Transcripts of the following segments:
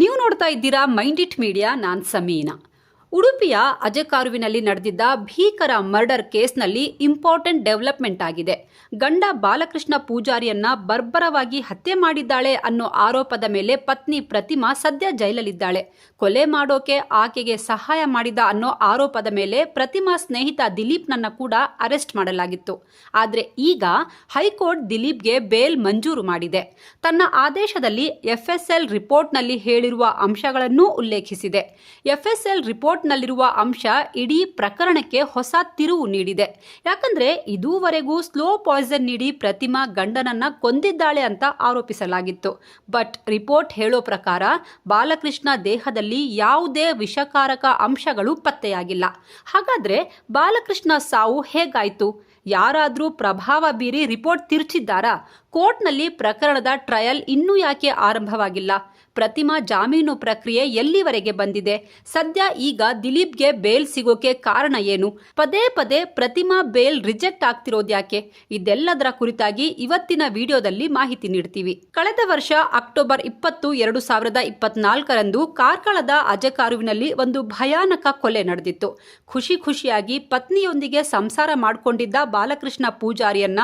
ನೀವು ನೋಡ್ತಾ ಇದ್ದೀರಾ ಮೈಂಡ್ ಇಟ್ ಮೀಡಿಯಾ, ನಾನ್ ಸಮೀನಾ. ಉಡುಪಿಯ ಅಜಕಾರುವಿನಲ್ಲಿ ನಡೆದಿದ್ದ ಭೀಕರ ಮರ್ಡರ್ ಕೇಸ್ನಲ್ಲಿ ಇಂಪಾರ್ಟೆಂಟ್ ಡೆವಲಪ್ಮೆಂಟ್ ಆಗಿದೆ. ಗಂಡ ಬಾಲಕೃಷ್ಣ ಪೂಜಾರಿಯನ್ನ ಬರ್ಬರವಾಗಿ ಹತ್ಯೆ ಮಾಡಿದ್ದಾಳೆ ಅನ್ನೋ ಆರೋಪದ ಮೇಲೆ ಪತ್ನಿ ಪ್ರತಿಮಾ ಸದ್ಯ ಜೈಲಲ್ಲಿದ್ದಾಳೆ. ಕೊಲೆ ಮಾಡೋಕೆ ಆಕೆಗೆ ಸಹಾಯ ಮಾಡಿದ ಅನ್ನೋ ಆರೋಪದ ಮೇಲೆ ಪ್ರತಿಮಾ ಸ್ನೇಹಿತ ದಿಲೀಪ್ನನ್ನ ಕೂಡ ಅರೆಸ್ಟ್ ಮಾಡಲಾಗಿತ್ತು. ಆದರೆ ಈಗ ಹೈಕೋರ್ಟ್ ದಿಲೀಪ್ಗೆ ಬೇಲ್ ಮಂಜೂರು ಮಾಡಿದೆ. ತನ್ನ ಆದೇಶದಲ್ಲಿ ಎಫ್ಎಸ್ಎಲ್ ರಿಪೋರ್ಟ್ನಲ್ಲಿ ಹೇಳಿರುವ ಅಂಶಗಳನ್ನೂ ಉಲ್ಲೇಖಿಸಿದೆ. ಎಫ್ಎಸ್ಎಲ್ ರಿಪೋರ್ಟ್ನಲ್ಲಿರುವ ಅಂಶ ಇಡೀ ಪ್ರಕರಣಕ್ಕೆ ಹೊಸ ತಿರುವು ನೀಡಿದೆ. ಯಾಕಂದ್ರೆ ಇದುವರೆಗೂ ಸ್ಲೋ ನೀಡಿ ಪ್ರತಿಮಾ ಗಂಡನನ್ನ ಕೊಂದಿದ್ದಾಳೆ ಅಂತ ಆರೋಪಿಸಲಾಗಿತ್ತು. ಬಟ್ ರಿಪೋರ್ಟ್ ಹೇಳೋ ಪ್ರಕಾರ ಬಾಲಕೃಷ್ಣ ದೇಹದಲ್ಲಿ ಯಾವುದೇ ವಿಷಕಾರಕ ಅಂಶಗಳು ಪತ್ತೆಯಾಗಿಲ್ಲ. ಹಾಗಾದ್ರೆ ಬಾಲಕೃಷ್ಣ ಸಾವು ಹೇಗಾಯ್ತು? ಯಾರಾದರೂ ಪ್ರಭಾವ ಬೀರಿ ರಿಪೋರ್ಟ್ ತಿರುಚಿದ್ದಾರಾ? ಕೋರ್ಟ್ನಲ್ಲಿ ಪ್ರಕರಣದ ಟ್ರಯಲ್ ಇನ್ನೂ ಯಾಕೆ ಆರಂಭವಾಗಿಲ್ಲ? ಪ್ರತಿಮಾ ಜಾಮೀನು ಪ್ರಕ್ರಿಯೆ ಎಲ್ಲಿವರೆಗೆ ಬಂದಿದೆ? ಸದ್ಯ ಈಗ ದಿಲೀಪ್ಗೆ ಬೇಲ್ ಸಿಗೋಕೆ ಕಾರಣ ಏನು? ಪದೇ ಪದೇ ಪ್ರತಿಮಾ ಬೇಲ್ ರಿಜೆಕ್ಟ್ ಆಗ್ತಿರೋದ್ಯಾಕೆ ಇದೆಲ್ಲದರ ಕುರಿತಾಗಿ ಇವತ್ತಿನ ವಿಡಿಯೋದಲ್ಲಿ ಮಾಹಿತಿ ನೀಡ್ತೀವಿ. ಕಳೆದ ವರ್ಷ ಅಕ್ಟೋಬರ್ ಇಪ್ಪತ್ತು, ಎರಡು ಸಾವಿರದ ಇಪ್ಪತ್ನಾಲ್ಕರಂದು ಕಾರ್ಕಳದ ಅಜಕಾರುವಿನಲ್ಲಿ ಒಂದು ಭಯಾನಕ ಕೊಲೆ ನಡೆದಿತ್ತು. ಖುಷಿ ಖುಷಿಯಾಗಿ ಪತ್ನಿಯೊಂದಿಗೆ ಸಂಸಾರ ಮಾಡಿಕೊಂಡಿದ್ದ ಬಾಲಕೃಷ್ಣ ಪೂಜಾರಿಯನ್ನ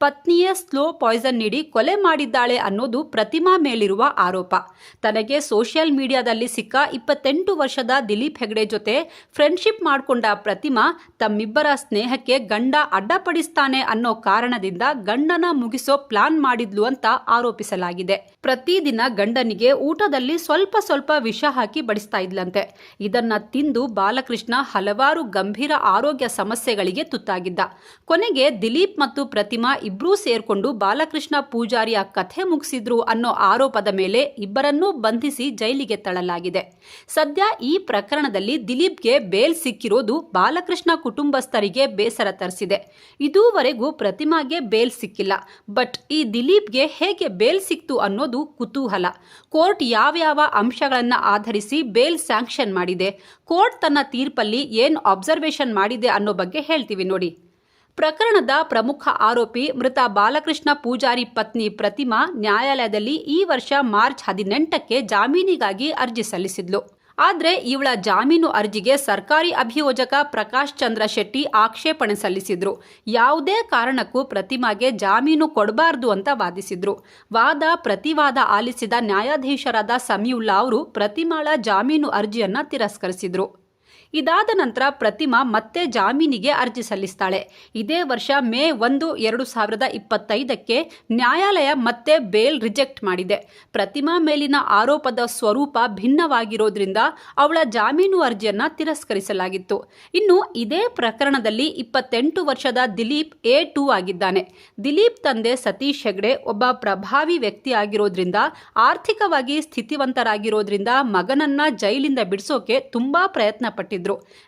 ಪತ್ನಿಯೇ ಸ್ಲೋ ಪಾಯ್ಸನ್ ನೀಡಿ ಕೊಲೆ ಮಾಡಿದ್ದಾಳೆ ಅನ್ನೋದು ಪ್ರತಿಮಾ ಮೇಲಿರುವ ಆರೋಪ. ತನಗೆ ಸೋಷಿಯಲ್ ಮೀಡಿಯಾದಲ್ಲಿ ಸಿಕ್ಕ ಇಪ್ಪತ್ತೆಂಟು ವರ್ಷದ ದಿಲೀಪ್ ಹೆಗ್ಡೆ ಜೊತೆ ಫ್ರೆಂಡ್ಶಿಪ್ ಮಾಡಿಕೊಂಡ ಪ್ರತಿಮಾ ತಮ್ಮಿಬ್ಬರ ಸ್ನೇಹಕ್ಕೆ ಗಂಡ ಅಡ್ಡಪಡಿಸ್ತಾನೆ ಅನ್ನೋ ಕಾರಣದಿಂದ ಗಂಡನ ಮುಗಿಸೋ ಪ್ಲಾನ್ ಮಾಡಿದ್ಲು ಅಂತ ಆರೋಪಿಸಲಾಗಿದೆ. ಪ್ರತಿದಿನ ಗಂಡನಿಗೆ ಊಟದಲ್ಲಿ ಸ್ವಲ್ಪ ಸ್ವಲ್ಪ ವಿಷ ಹಾಕಿ ಬಡಿಸ್ತಾ ಇದ್ಲಂತೆ. ಇದನ್ನ ತಿಂದು ಬಾಲಕೃಷ್ಣ ಹಲವಾರು ಗಂಭೀರ ಆರೋಗ್ಯ ಸಮಸ್ಯೆಗಳಿಗೆ ತುತ್ತಾಗಿದ್ದ. ಕೊನೆಗೆ ದಿಲೀಪ್ ಮತ್ತು ಪ್ರತಿಮಾ ಇಬ್ರೂ ಸೇರ್ಕೊಂಡು ಬಾಲಕೃಷ್ಣ ಪೂಜಾರಿಯ ಕಥೆ ಮುಗಿಸಿದ್ರು ಅನ್ನೋ ಆರೋಪದ ಮೇಲೆ ಇಬ್ಬರನ್ನೂ ಬಂಧಿಸಿ ಜೈಲಿಗೆ ತಳ್ಳಲಾಗಿದೆ. ಸದ್ಯ ಈ ಪ್ರಕರಣದಲ್ಲಿ ದಿಲೀಪ್ಗೆ ಬೇಲ್ ಸಿಕ್ಕಿರೋದು ಬಾಲಕೃಷ್ಣ ಕುಟುಂಬಸ್ಥರಿಗೆ ಬೇಸರ ತರಿಸಿದೆ. ಇದುವರೆಗೂ ಪ್ರತಿಮಾಗೆ ಬೇಲ್ ಸಿಕ್ಕಿಲ್ಲ. ಬಟ್ ಈ ದಿಲೀಪ್ಗೆ ಹೇಗೆ ಬೇಲ್ ಸಿಕ್ತು ಅನ್ನೋದು ಕುತೂಹಲ. ಕೋರ್ಟ್ ಯಾವ್ಯಾವ ಅಂಶಗಳನ್ನು ಆಧರಿಸಿ ಬೇಲ್ ಸ್ಯಾಂಕ್ಷನ್ ಮಾಡಿದೆ? ಕೋರ್ಟ್ ತನ್ನ ತೀರ್ಪಲ್ಲಿ ಏನು ಅಬ್ಸರ್ವೇಷನ್ ಮಾಡಿದೆ ಅನ್ನೋ ಬಗ್ಗೆ ಹೇಳ್ತೀವಿ ನೋಡಿ. ಪ್ರಕರಣದ ಪ್ರಮುಖ ಆರೋಪಿ ಮೃತ ಬಾಲಕೃಷ್ಣ ಪೂಜಾರಿ ಪತ್ನಿ ಪ್ರತಿಮಾ ನ್ಯಾಯಾಲಯದಲ್ಲಿ ಈ ವರ್ಷ ಮಾರ್ಚ್ ಹದಿನೆಂಟಕ್ಕೆ ಜಾಮೀನಿಗಾಗಿ ಅರ್ಜಿ ಸಲ್ಲಿಸಿದ್ಲು. ಆದರೆ ಇವಳ ಜಾಮೀನು ಅರ್ಜಿಗೆ ಸರ್ಕಾರಿ ಅಭಿಯೋಜಕ ಪ್ರಕಾಶ್ ಚಂದ್ರ ಶೆಟ್ಟಿ ಆಕ್ಷೇಪಣೆ ಸಲ್ಲಿಸಿದ್ರು. ಯಾವುದೇ ಕಾರಣಕ್ಕೂ ಪ್ರತಿಮಾಗೆ ಜಾಮೀನು ಕೊಡಬಾರ್ದು ಅಂತ ವಾದಿಸಿದ್ರು. ವಾದ, ಪ್ರತಿವಾದ ಆಲಿಸಿದ ನ್ಯಾಯಾಧೀಶರಾದ ಸಮೀವುಲ್ಲಾ ಅವರು ಪ್ರತಿಮಾಳ ಜಾಮೀನು ಅರ್ಜಿಯನ್ನು ತಿರಸ್ಕರಿಸಿದ್ರು. ಇದಾದ ನಂತರ ಪ್ರತಿಮಾ ಮತ್ತೆ ಜಾಮೀನಿಗೆ ಅರ್ಜಿ ಸಲ್ಲಿಸ್ತಾಳೆ. ಇದೇ ವರ್ಷ ಮೇ ಒಂದು, ಎರಡು ಸಾವಿರದ ಇಪ್ಪತ್ತೈದಕ್ಕೆ ನ್ಯಾಯಾಲಯ ಮತ್ತೆ ಬೇಲ್ ರಿಜೆಕ್ಟ್ ಮಾಡಿದೆ. ಪ್ರತಿಮಾ ಮೇಲಿನ ಆರೋಪದ ಸ್ವರೂಪ ಭಿನ್ನವಾಗಿರೋದ್ರಿಂದ ಅವಳ ಜಾಮೀನು ಅರ್ಜಿಯನ್ನ ತಿರಸ್ಕರಿಸಲಾಗಿತ್ತು. ಇನ್ನು ಇದೇ ಪ್ರಕರಣದಲ್ಲಿ ಇಪ್ಪತ್ತೆಂಟು ವರ್ಷದ ದಿಲೀಪ್ ಎ ಟೂ ಆಗಿದ್ದಾನೆ. ದಿಲೀಪ್ ತಂದೆ ಸತೀಶ್ ಹೆಗ್ಡೆ ಒಬ್ಬ ಪ್ರಭಾವಿ ವ್ಯಕ್ತಿ ಆಗಿರೋದ್ರಿಂದ, ಆರ್ಥಿಕವಾಗಿ ಸ್ಥಿತಿವಂತರಾಗಿರೋದ್ರಿಂದ ಮಗನನ್ನ ಜೈಲಿಂದ ಬಿಡಿಸೋಕೆ ತುಂಬಾ ಪ್ರಯತ್ನ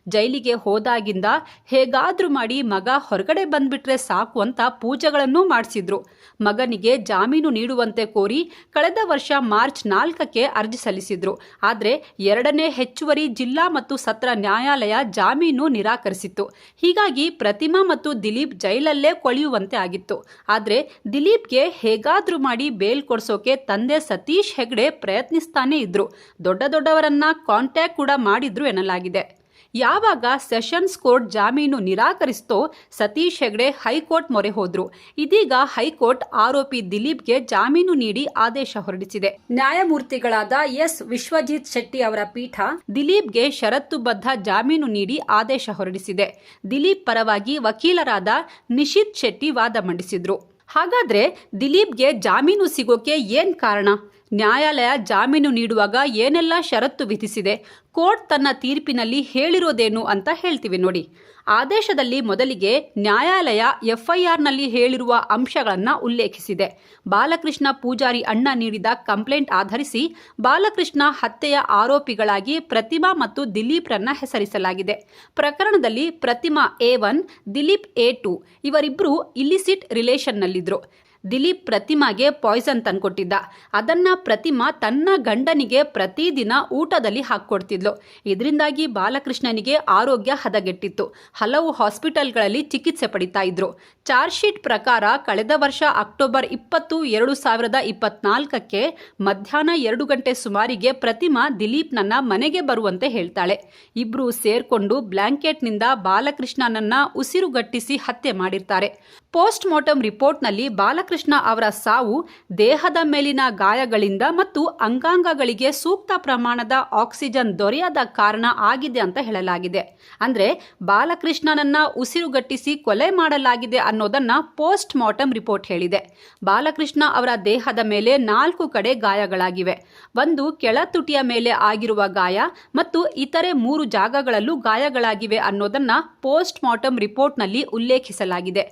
ಜೈಲಿಗೆ ಹೋದಾಗಿಂದ ಹೇಗಾದ್ರೂ ಮಾಡಿ ಮಗ ಹೊರಗಡೆ ಬಂದ್ಬಿಟ್ರೆ ಸಾಕು ಅಂತ ಪೂಜೆಗಳನ್ನೂ ಮಾಡಿಸಿದ್ರು. ಮಗನಿಗೆ ಜಾಮೀನು ನೀಡುವಂತೆ ಕೋರಿ ಕಳೆದ ವರ್ಷ ಮಾರ್ಚ್ ನಾಲ್ಕಕ್ಕೆ ಅರ್ಜಿ ಸಲ್ಲಿಸಿದ್ರು. ಆದರೆ ಎರಡನೇ ಹೆಚ್ಚುವರಿ ಜಿಲ್ಲಾ ಮತ್ತು ಸತ್ರ ನ್ಯಾಯಾಲಯ ಜಾಮೀನು ನಿರಾಕರಿಸಿತ್ತು. ಹೀಗಾಗಿ ಪ್ರತಿಮಾ ಮತ್ತು ದಿಲೀಪ್ ಜೈಲಲ್ಲೇ ಕೊಳೆಯುವಂತೆ ಆಗಿತ್ತು. ಆದರೆ ದಿಲೀಪ್ಗೆ ಹೇಗಾದ್ರೂ ಮಾಡಿ ಬೇಲ್ ಕೊಡಿಸೋಕೆ ತಂದೆ ಸತೀಶ್ ಹೆಗ್ಡೆ ಪ್ರಯತ್ನಿಸ್ತಾನೇ ಇದ್ರು. ದೊಡ್ಡ ದೊಡ್ಡವರನ್ನ ಕಾಂಟ್ಯಾಕ್ಟ್ ಕೂಡ ಮಾಡಿದ್ರು ಎನ್ನಲಾಗಿದೆ. ಯಾವಾಗ ಸೆಷನ್ಸ್ ಕೋರ್ಟ್ ಜಾಮೀನು ನಿರಾಕರಿಸ್ತೋ ಸತೀಶ್ ಹೆಗ್ಡೆ ಹೈಕೋರ್ಟ್ ಮೊರೆ ಹೋದ್ರು. ಇದೀಗ ಹೈಕೋರ್ಟ್ ಆರೋಪಿ ದಿಲೀಪ್ಗೆ ಜಾಮೀನು ನೀಡಿ ಆದೇಶ ಹೊರಡಿಸಿದೆ. ನ್ಯಾಯಮೂರ್ತಿಗಳಾದ ಎಸ್. ವಿಶ್ವಜಿತ್ ಶೆಟ್ಟಿ ಅವರ ಪೀಠ ದಿಲೀಪ್ಗೆ ಷರತ್ತುಬದ್ಧ ಜಾಮೀನು ನೀಡಿ ಆದೇಶ ಹೊರಡಿಸಿದೆ. ದಿಲೀಪ್ ಪರವಾಗಿ ವಕೀಲರಾದ ನಿಶಿತ್ ಶೆಟ್ಟಿ ವಾದ ಮಂಡಿಸಿದ್ರು. ಹಾಗಾದ್ರೆ ದಿಲೀಪ್ಗೆ ಜಾಮೀನು ಸಿಗೋಕೆ ಏನ್ ಕಾರಣ? ನ್ಯಾಯಾಲಯ ಜಾಮೀನು ನೀಡುವಾಗ ಏನೆಲ್ಲ ಷರತ್ತು ವಿಧಿಸಿದೆ, ಕೋರ್ಟ್ ತನ್ನ ತೀರ್ಪಿನಲ್ಲಿ ಹೇಳಿರೋದೇನು ಅಂತ ಹೇಳ್ತೀವಿ ನೋಡಿ. ಆದೇಶದಲ್ಲಿ ಮೊದಲಿಗೆ ನ್ಯಾಯಾಲಯ ಎಫ್ಐಆರ್ನಲ್ಲಿ ಹೇಳಿರುವ ಅಂಶಗಳನ್ನು ಉಲ್ಲೇಖಿಸಿದೆ. ಬಾಲಕೃಷ್ಣ ಪೂಜಾರಿ ಅಣ್ಣ ನೀಡಿದ ಕಂಪ್ಲೇಂಟ್ ಆಧರಿಸಿ ಬಾಲಕೃಷ್ಣ ಹತ್ಯೆಯ ಆರೋಪಿಗಳಾಗಿ ಪ್ರತಿಮಾ ಮತ್ತು ದಿಲೀಪ್ರನ್ನ ಹೆಸರಿಸಲಾಗಿದೆ. ಪ್ರಕರಣದಲ್ಲಿ Pratima A one, Dileep A two ಇವರಿಬ್ಬರು ಇಲಿಸಿಟ್ ರಿಲೇಷನ್ನಲ್ಲಿದ್ದರು ದಿಲೀಪ್ ಪ್ರತಿಮಾಗೆ ಪಾಯ್ಸನ್ ತಂದುಕೊಟ್ಟಿದ್ದ. ಅದನ್ನ ಪ್ರತಿಮಾ ತನ್ನ ಗಂಡನಿಗೆ ಪ್ರತಿದಿನ ಊಟದಲ್ಲಿ ಹಾಕ್ಕೊಡ್ತಿದ್ಲು. ಇದರಿಂದಾಗಿ ಬಾಲಕೃಷ್ಣನಿಗೆ ಆರೋಗ್ಯ ಹದಗೆಟ್ಟಿತ್ತು. ಹಲವು ಹಾಸ್ಪಿಟಲ್ಗಳಲ್ಲಿ ಚಿಕಿತ್ಸೆ ಪಡಿತಾ ಇದ್ರು. ಚಾರ್ಜ್ ಶೀಟ್ ಪ್ರಕಾರ ಕಳೆದ ವರ್ಷ ಅಕ್ಟೋಬರ್ ಇಪ್ಪತ್ತು, ಎರಡು ಸಾವಿರದ ಇಪ್ಪತ್ನಾಲ್ಕಕ್ಕೆ ಮಧ್ಯಾಹ್ನ ಎರಡು ಗಂಟೆ ಸುಮಾರಿಗೆ ಪ್ರತಿಮಾ ದಿಲೀಪ್ನನ್ನ ಮನೆಗೆ ಬರುವಂತೆ ಹೇಳ್ತಾಳೆ. ಇಬ್ರು ಸೇರ್ಕೊಂಡು ಬ್ಲಾಂಕೆಟ್ನಿಂದ ಬಾಲಕೃಷ್ಣನನ್ನ ಉಸಿರುಗಟ್ಟಿಸಿ ಹತ್ಯೆ ಮಾಡಿರ್ತಾರೆ. ಪೋಸ್ಟ್ ಮಾರ್ಟಮ್ ರಿಪೋರ್ಟ್ನಲ್ಲಿ ಬಾಲಕೃಷ್ಣ ಅವರ ಸಾವು ದೇಹದ ಮೇಲಿನ ಗಾಯಗಳಿಂದ ಮತ್ತು ಅಂಗಾಂಗಗಳಿಗೆ ಸೂಕ್ತ ಪ್ರಮಾಣದ ಆಕ್ಸಿಜನ್ ದೊರೆಯದ ಕಾರಣ ಆಗಿದೆ ಅಂತ ಹೇಳಲಾಗಿದೆ. ಅಂದ್ರೆ ಬಾಲಕೃಷ್ಣನನ್ನ ಉಸಿರುಗಟ್ಟಿಸಿ ಕೊಲೆ ಮಾಡಲಾಗಿದೆ ಅನ್ನೋದನ್ನ ಪೋಸ್ಟ್ ಮಾರ್ಟಮ್ ರಿಪೋರ್ಟ್ ಹೇಳಿದೆ. ಬಾಲಕೃಷ್ಣ ಅವರ ದೇಹದ ಮೇಲೆ ನಾಲ್ಕು ಕಡೆ ಗಾಯಗಳಾಗಿವೆ. ಒಂದು ಕೆಳತುಟಿಯ ಮೇಲೆ ಆಗಿರುವ ಗಾಯ ಮತ್ತು ಇತರೆ ಮೂರು ಜಾಗಗಳಲ್ಲೂ ಗಾಯಗಳಾಗಿವೆ ಅನ್ನೋದನ್ನ ಪೋಸ್ಟ್ ಮಾರ್ಟಮ್ ರಿಪೋರ್ಟ್ನಲ್ಲಿ ಉಲ್ಲೇಖಿಸಲಾಗಿದೆ.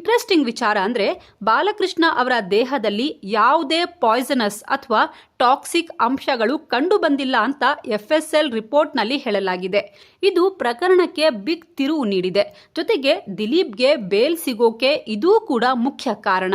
ಇಂಟ್ರೆಸ್ಟಿಂಗ್ ವಿಚಾರ ಅಂದರೆ ಬಾಲಕೃಷ್ಣ ಅವರ ದೇಹದಲ್ಲಿ ಯಾವುದೇ ಪಾಯ್ಸನಸ್ ಅಥವಾ ಟಾಕ್ಸಿಕ್ ಅಂಶಗಳು ಕಂಡು ಬಂದಿಲ್ಲ ಅಂತ ಎಲ್ ರಿಪೋರ್ಟ್ನಲ್ಲಿ ಹೇಳಲಾಗಿದೆ. ಇದು ಪ್ರಕರಣಕ್ಕೆ ಬಿಗ್ ತಿರುವು ನೀಡಿದೆ. ಜೊತೆಗೆ ದಿಲೀಪ್ಗೆ ಬೇಲ್ ಸಿಗೋಕೆ ಇದೂ ಕೂಡ ಮುಖ್ಯ ಕಾರಣ.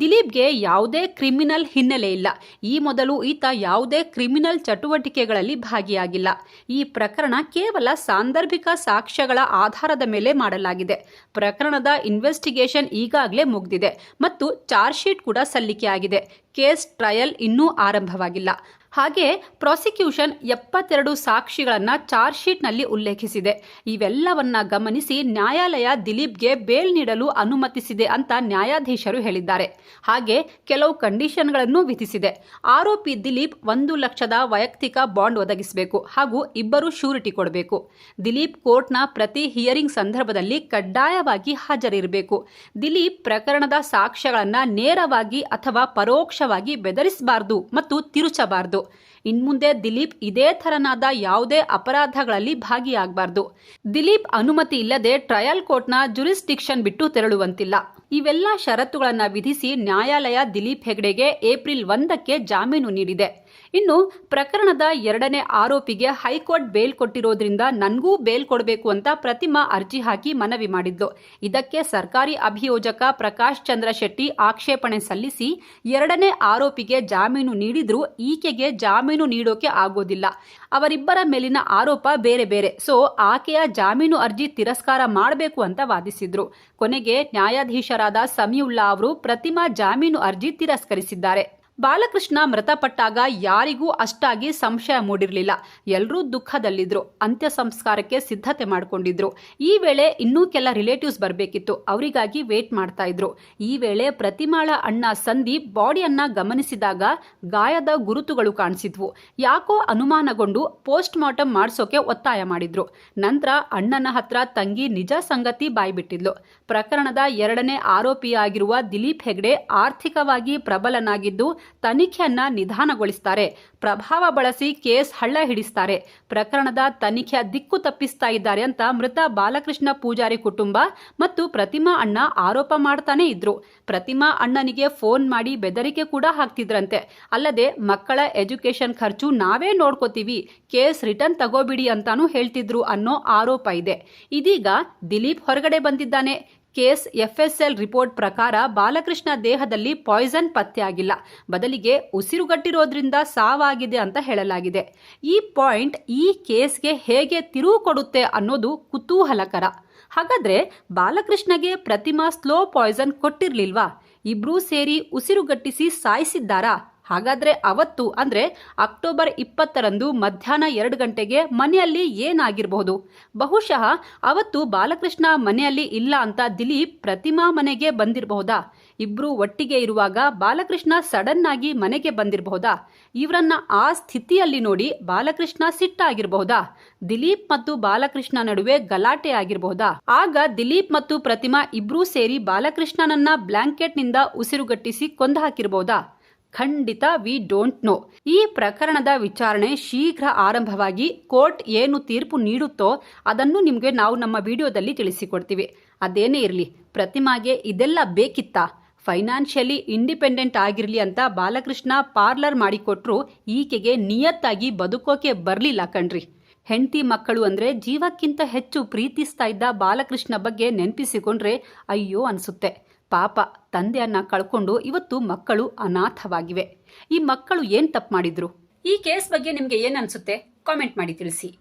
ದಿಲೀಪ್ಗೆ ಯಾವುದೇ ಕ್ರಿಮಿನಲ್ ಹಿನ್ನೆಲೆ ಇಲ್ಲ. ಈ ಮೊದಲು ಈತ ಯಾವುದೇ ಕ್ರಿಮಿನಲ್ ಚಟುವಟಿಕೆಗಳಲ್ಲಿ ಭಾಗಿಯಾಗಿಲ್ಲ. ಈ ಪ್ರಕರಣ ಕೇವಲ ಸಾಂದರ್ಭಿಕ ಸಾಕ್ಷ್ಯಗಳ ಆಧಾರದ ಮೇಲೆ ಮಾಡಲಾಗಿದೆ. ಪ್ರಕರಣದ ಇನ್ವೆಸ್ಟಿಗೇಷನ್ ಈಗಾಗಲೇ ಮುಗಿದಿದೆ ಮತ್ತು ಚಾರ್ಜ್ ಶೀಟ್ ಕೂಡ ಸಲ್ಲಿಕೆಯಾಗಿದೆ. ಕೇಸ್ ಟ್ರಯಲ್ ಇನ್ನೂ ಆರಂಭವಾಗಿಲ್ಲ. ಹಾಗೆ ಪ್ರಾಸಿಕ್ಯೂಷನ್ ಎಪ್ಪತ್ತೆರಡು ಸಾಕ್ಷಿಗಳನ್ನು ಚಾರ್ಜ್ ಶೀಟ್ನಲ್ಲಿ ಉಲ್ಲೇಖಿಸಿದೆ. ಇವೆಲ್ಲವನ್ನ ಗಮನಿಸಿ ನ್ಯಾಯಾಲಯ ದಿಲೀಪ್ಗೆ ಬೇಲ್ ನೀಡಲು ಅನುಮತಿಸಿದೆ ಅಂತ ನ್ಯಾಯಾಧೀಶರು ಹೇಳಿದ್ದಾರೆ. ಹಾಗೆ ಕೆಲವು ಕಂಡೀಷನ್ಗಳನ್ನು ವಿಧಿಸಿದೆ. ಆರೋಪಿ ದಿಲೀಪ್ ಒಂದು ಲಕ್ಷದ ವೈಯಕ್ತಿಕ ಬಾಂಡ್ ಒದಗಿಸಬೇಕು ಹಾಗೂ ಇಬ್ಬರು ಶ್ಯೂರಿಟಿ ಕೊಡಬೇಕು. ದಿಲೀಪ್ ಕೋರ್ಟ್ನ ಪ್ರತಿ ಹಿಯರಿಂಗ್ ಸಂದರ್ಭದಲ್ಲಿ ಕಡ್ಡಾಯವಾಗಿ ಹಾಜರಿರಬೇಕು. ದಿಲೀಪ್ ಪ್ರಕರಣದ ಸಾಕ್ಷ್ಯಗಳನ್ನು ನೇರವಾಗಿ ಅಥವಾ ಪರೋಕ್ಷವಾಗಿ ಬೆದರಿಸಬಾರದು ಮತ್ತು ತಿರುಚಬಾರದು. ಇನ್ಮುಂದೆ ದಿಲೀಪ್ ಇದೇ ತರನಾದ ಯಾವುದೇ ಅಪರಾಧಗಳಲ್ಲಿ ಭಾಗಿಯಾಗಬಾರದು. ದಿಲೀಪ್ ಅನುಮತಿ ಇಲ್ಲದೆ ಟ್ರಯಲ್ ಕೋರ್ಟ್ನ ಜುರಿಸ್ಡಿಕ್ಷನ್ ಬಿಟ್ಟು ತೆರಳುವಂತಿಲ್ಲ. ಇವೆಲ್ಲ ಷರತ್ತುಗಳನ್ನು ವಿಧಿಸಿ ನ್ಯಾಯಾಲಯ ದಿಲೀಪ್ ಹೆಗ್ಡೆಗೆ ಏಪ್ರಿಲ್ ಒಂದಕ್ಕೆ ಜಾಮೀನು ನೀಡಿದೆ. ಇನ್ನು ಪ್ರಕರಣದ ಎರಡನೇ ಆರೋಪಿಗೆ ಹೈಕೋರ್ಟ್ ಬೇಲ್ ಕೊಟ್ಟಿರೋದ್ರಿಂದ ನನಗೂ ಬೇಲ್ ಕೊಡಬೇಕು ಅಂತ ಪ್ರತಿಮಾ ಅರ್ಜಿ ಹಾಕಿ ಮನವಿ ಮಾಡಿದ್ಲು. ಇದಕ್ಕೆ ಸರ್ಕಾರಿ ಅಭಿಯೋಜಕ ಪ್ರಕಾಶ್ ಚಂದ್ರ ಶೆಟ್ಟಿ ಆಕ್ಷೇಪಣೆ ಸಲ್ಲಿಸಿ ಎರಡನೇ ಆರೋಪಿಗೆ ಜಾಮೀನು ನೀಡಿದ್ರೂ ಈಕೆಗೆ ಜಾಮೀನು ನೀಡೋಕೆ ಆಗೋದಿಲ್ಲ. ಅವರಿಬ್ಬರ ಮೇಲಿನ ಆರೋಪ ಬೇರೆ ಬೇರೆ. ಸೊ, ಆಕೆಯ ಜಾಮೀನು ಅರ್ಜಿ ತಿರಸ್ಕಾರ ಮಾಡಬೇಕು ಅಂತ ವಾದಿಸಿದ್ರು. ಕೊನೆಗೆ ನ್ಯಾಯಾಧೀಶರಾದ ಸಮೀವುಲ್ಲಾ ಅವರು ಪ್ರತಿಮಾ ಜಾಮೀನು ಅರ್ಜಿ ತಿರಸ್ಕರಿಸಿದ್ದಾರೆ. ಬಾಲಕೃಷ್ಣ ಮೃತಪಟ್ಟಾಗ ಯಾರಿಗೂ ಅಷ್ಟಾಗಿ ಸಂಶಯ ಮೂಡಿರಲಿಲ್ಲ. ಎಲ್ಲರೂ ದುಃಖದಲ್ಲಿದ್ದರು ಅಂತ್ಯ ಸಂಸ್ಕಾರಕ್ಕೆ ಸಿದ್ಧತೆ ಮಾಡಿಕೊಂಡಿದ್ರು. ಈ ವೇಳೆ ಇನ್ನೂ ಕೆಲ ರಿಲೇಟಿವ್ಸ್ ಬರಬೇಕಿತ್ತು. ಅವರಿಗಾಗಿ ವೇಟ್ ಮಾಡ್ತಾ ಇದ್ರು. ಈ ವೇಳೆ ಪ್ರತಿಮಾಳ ಅಣ್ಣ ಸಂದೀಪ್ ಬಾಡಿಯನ್ನ ಗಮನಿಸಿದಾಗ ಗಾಯದ ಗುರುತುಗಳು ಕಾಣಿಸಿದ್ವು. ಯಾಕೋ ಅನುಮಾನಗೊಂಡು ಪೋಸ್ಟ್ ಮಾರ್ಟಮ್ ಮಾಡಿಸೋಕೆ ಒತ್ತಾಯ ಮಾಡಿದ್ರು. ನಂತರ ಅಣ್ಣನ ಹತ್ರ ತಂಗಿ ನಿಜ ಸಂಗತಿ ಬಾಯ್ಬಿಟ್ಟಿದ್ಲು ಪ್ರಕರಣದ ಎರಡನೇ ಆರೋಪಿಯಾಗಿರುವ ದಿಲೀಪ್ ಹೆಗ್ಡೆ ಆರ್ಥಿಕವಾಗಿ ಪ್ರಬಲನಾಗಿದ್ದು ತನಿಖೆಯನ್ನ ನಿಧಾನಗೊಳಿಸ್ತಾರೆ. ಪ್ರಭಾವ ಬಳಸಿ ಕೇಸ್ ಹಳ್ಳ ಹಿಡಿಸ್ತಾರೆ. ಪ್ರಕರಣದ ತನಿಖೆಯ ದಿಕ್ಕು ತಪ್ಪಿಸ್ತಾ ಇದ್ದಾರೆ ಅಂತ ಮೃತ ಬಾಲಕೃಷ್ಣ ಪೂಜಾರಿ ಕುಟುಂಬ ಮತ್ತು ಪ್ರತಿಮಾ ಅಣ್ಣ ಆರೋಪ ಮಾಡ್ತಾನೆ ಇದ್ರು. ಪ್ರತಿಮಾ ಅಣ್ಣನಿಗೆ ಫೋನ್ ಮಾಡಿ ಬೆದರಿಕೆ ಕೂಡ ಹಾಕ್ತಿದ್ರಂತೆ. ಅಲ್ಲದೆ ಮಕ್ಕಳ ಎಜುಕೇಶನ್ ಖರ್ಚು ನಾವೇ ನೋಡ್ಕೋತೀವಿ. ಕೇಸ್ ರಿಟರ್ನ್ ತಗೋಬಿಡಿ ಅಂತಾನೂ ಹೇಳ್ತಿದ್ರು ಅನ್ನೋ ಆರೋಪ ಇದೆ. ಇದೀಗ ದಿಲೀಪ್ ಹೊರಗಡೆ ಬಂದಿದ್ದಾನೆ. ಕೇಸ್ ಎಫ್ಎಸ್ಎಲ್ ರಿಪೋರ್ಟ್ ಪ್ರಕಾರ ಬಾಲಕೃಷ್ಣ ದೇಹದಲ್ಲಿ ಪಾಯ್ಸನ್ ಪತ್ತೆಯಾಗಿಲ್ಲ. ಬದಲಿಗೆ ಉಸಿರುಗಟ್ಟಿರೋದ್ರಿಂದ ಸಾವಾಗಿದೆ ಅಂತ ಹೇಳಲಾಗಿದೆ. ಈ ಪಾಯಿಂಟ್ ಈ ಕೇಸ್ಗೆ ಹೇಗೆ ತಿರುವು ಕೊಡುತ್ತೆ ಅನ್ನೋದು ಕುತೂಹಲಕರ. ಹಾಗಾದ್ರೆ ಬಾಲಕೃಷ್ಣಗೆ ಪ್ರತಿಮಾ ಸ್ಲೋ ಪಾಯ್ಸನ್ ಕೊಟ್ಟಿರ್ಲಿಲ್ವಾ? ಇಬ್ರೂ ಸೇರಿ ಉಸಿರುಗಟ್ಟಿಸಿ ಸಾಯಿಸಿದ್ದಾರಾ? ಹಾಗಾದ್ರೆ ಅವತ್ತು, ಅಂದ್ರೆ ಅಕ್ಟೋಬರ್ ಇಪ್ಪತ್ತರಂದು ಮಧ್ಯಾಹ್ನ ಎರಡು ಗಂಟೆಗೆ ಮನೆಯಲ್ಲಿ ಏನಾಗಿರಬಹುದು? ಬಹುಶಃ ಅವತ್ತು ಬಾಲಕೃಷ್ಣ ಮನೆಯಲ್ಲಿ ಇಲ್ಲ ಅಂತ ದಿಲೀಪ್ ಪ್ರತಿಮಾ ಮನೆಗೆ ಬಂದಿರಬಹುದಾ? ಇಬ್ರು ಒಟ್ಟಿಗೆ ಇರುವಾಗ ಬಾಲಕೃಷ್ಣ ಸಡನ್ ಆಗಿ ಮನೆಗೆ ಬಂದಿರಬಹುದಾ? ಇವರನ್ನ ಆ ಸ್ಥಿತಿಯಲ್ಲಿ ನೋಡಿ ಬಾಲಕೃಷ್ಣ ಸಿಟ್ಟಾಗಿರಬಹುದಾ? ದಿಲೀಪ್ ಮತ್ತು ಬಾಲಕೃಷ್ಣ ನಡುವೆ ಗಲಾಟೆ ಆಗಿರಬಹುದಾ? ಆಗ ದಿಲೀಪ್ ಮತ್ತು ಪ್ರತಿಮಾ ಇಬ್ರೂ ಸೇರಿ ಬಾಲಕೃಷ್ಣನನ್ನ ಬ್ಲಾಂಕೆಟ್ನಿಂದ ಉಸಿರುಗಟ್ಟಿಸಿ ಕೊಂದು ಹಾಕಿರಬಹುದಾ? ಖಂಡಿತ ವಿ ಡೋಂಟ್ ನೋ ಈ ಪ್ರಕರಣದ ವಿಚಾರಣೆ ಶೀಘ್ರ ಆರಂಭವಾಗಿ ಕೋರ್ಟ್ ಏನು ತೀರ್ಪು ನೀಡುತ್ತೋ ಅದನ್ನು ನಿಮಗೆ ನಾವು ನಮ್ಮ ವಿಡಿಯೋದಲ್ಲಿ ತಿಳಿಸಿಕೊಡ್ತೀವಿ. ಅದೇನೇ ಇರಲಿ, ಪ್ರತಿಮಾಗೆ ಇದೆಲ್ಲ ಬೇಕಿತ್ತಾ? ಫೈನಾನ್ಷಿಯಲಿ ಇಂಡಿಪೆಂಡೆಂಟ್ ಆಗಿರಲಿ ಅಂತ ಬಾಲಕೃಷ್ಣ ಪಾರ್ಲರ್ ಮಾಡಿಕೊಟ್ರು ಈಕೆಗೆ ನಿಯತ್ತಾಗಿ ಬದುಕೋಕೆ ಬರಲಿಲ್ಲ ಕಣ್ರಿ. ಹೆಂಡತಿ ಮಕ್ಕಳು ಅಂದ್ರೆ ಜೀವಕ್ಕಿಂತ ಹೆಚ್ಚು ಪ್ರೀತಿಸ್ತಾ ಇದ್ದ ಬಾಲಕೃಷ್ಣ ಬಗ್ಗೆ ನೆನಪಿಸಿಕೊಂಡ್ರೆ ಅಯ್ಯೋ ಅನ್ಸುತ್ತೆ. ಪಾಪ ತಂದೆಯನ್ನ ಕಳ್ಕೊಂಡು ಇವತ್ತು ಮಕ್ಕಳು ಅನಾಥವಾಗಿವೆ. ಈ ಮಕ್ಕಳು ಏನ್ ತಪ್ಪು ಮಾಡಿದ್ರು? ಈ ಕೇಸ್ ಬಗ್ಗೆ ನಿಮ್ಗೆ ಏನ್ ಅನ್ಸುತ್ತೆ? ಕಾಮೆಂಟ್ ಮಾಡಿ ತಿಳಿಸಿ.